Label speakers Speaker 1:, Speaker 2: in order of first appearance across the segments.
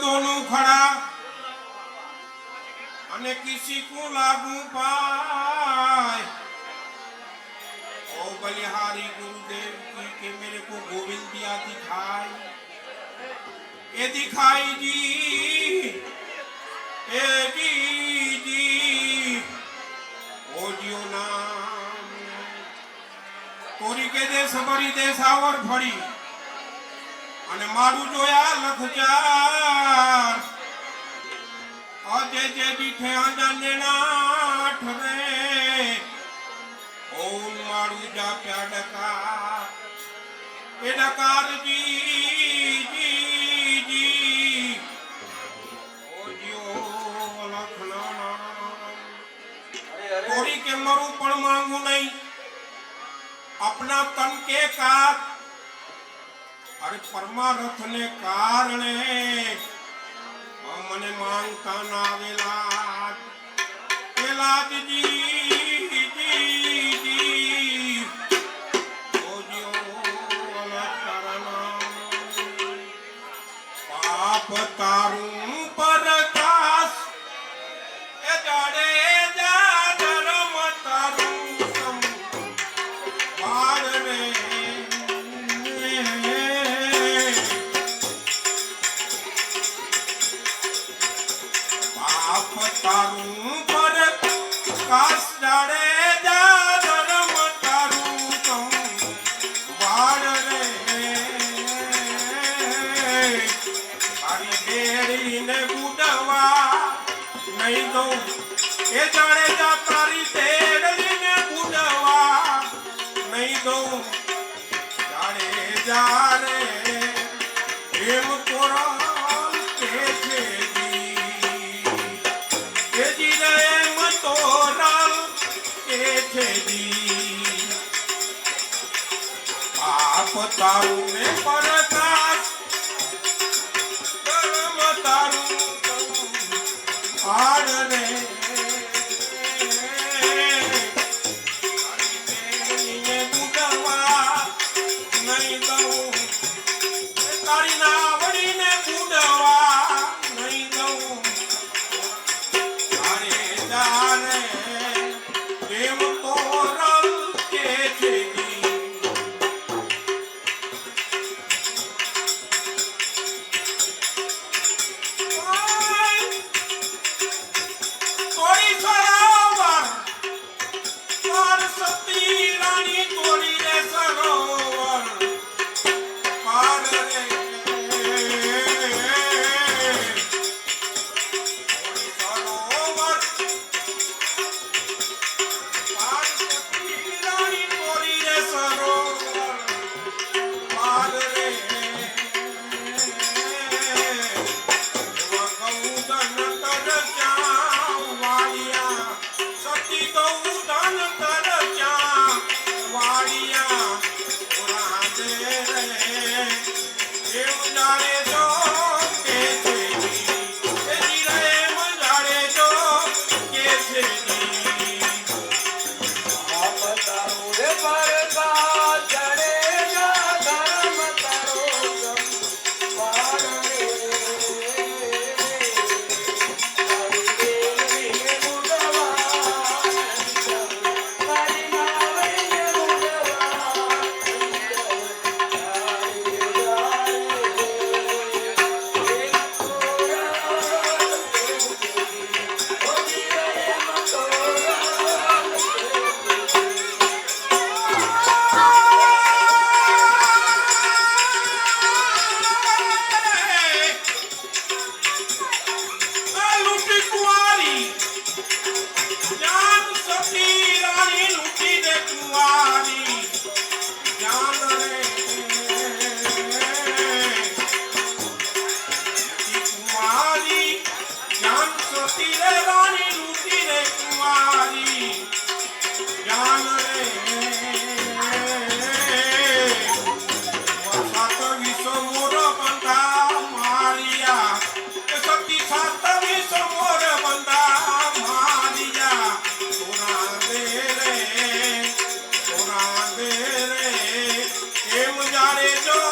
Speaker 1: દોનું ખડા અને કિસી કો લાગુ પાય ઓ બલિહારી ગુરુદેવ કી કે મેરે કો ગોવિંદ દિયા દિખાય એ દિખાઈ જી એ જી જી ઓ જીઓ નામ કોરી કે દે સબરી દે સાવર ફળી અને મારું જોયા લખ ચાર. અજે જે દીઠે અંજનેના રે. ઓમ મારું જાપ્યા ડકા એ ડકાર જી જી અરે પરમારથ ને કારણે મને માંગતા ના આવેલા પેલા અલંકારના પાપ તારું તારી ગુડવા નહીં દઉં એ જાણે જા તારી તેડીને ગુડવા નહીં દઉં જાણે જા રે એમ કોરાલ કે છે જી. એ જી રે એમ તોરાલ કે છે જી. પાપ તારું ને પરકાશ पर Johnny Joe.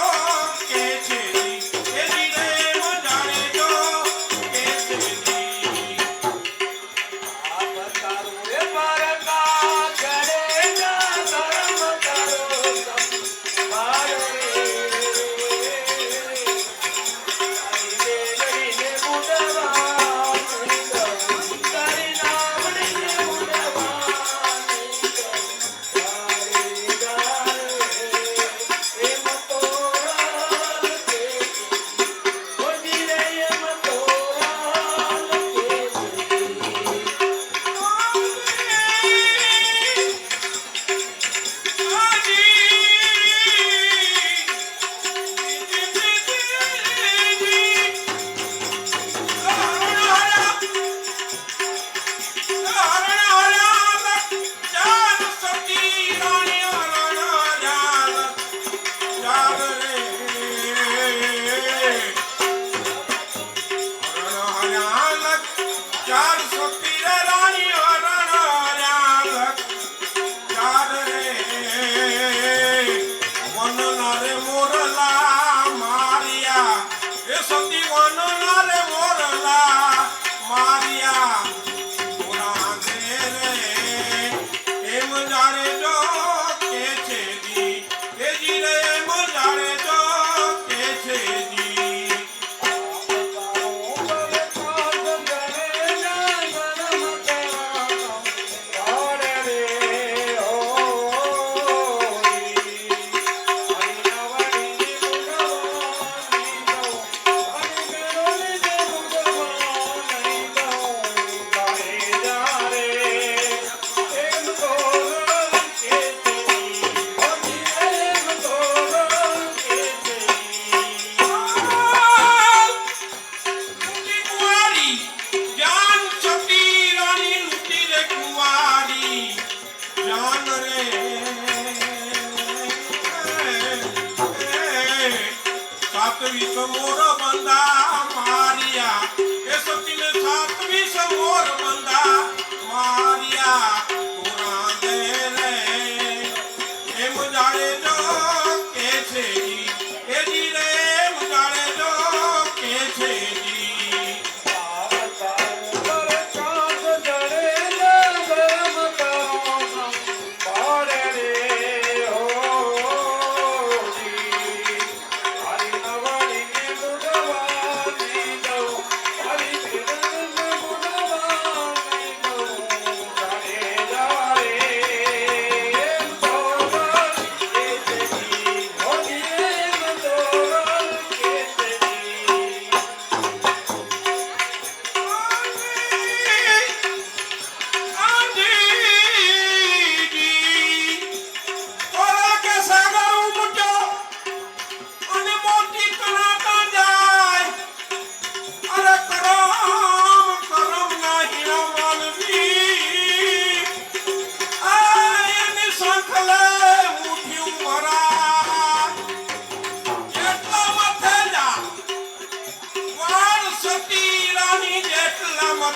Speaker 1: સાતવીસ મોર બંદા મારિયા. એ સતીને સાતવીસ મોર બંદા મારિયા.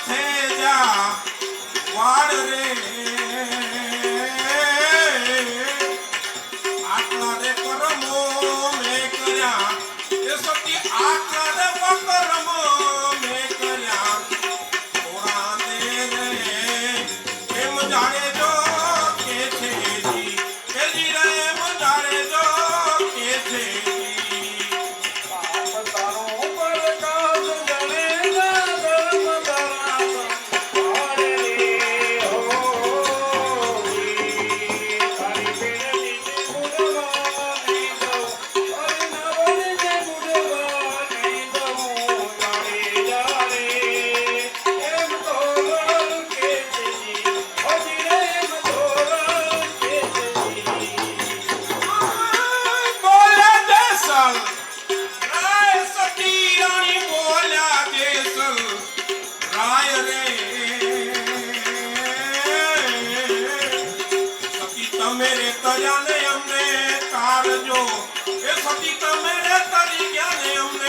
Speaker 1: थे जा वाड़ रे દેસલ રાય તમે રે તર્યા ને અમને એ સતી તમે રે તરી ગયા ને અમને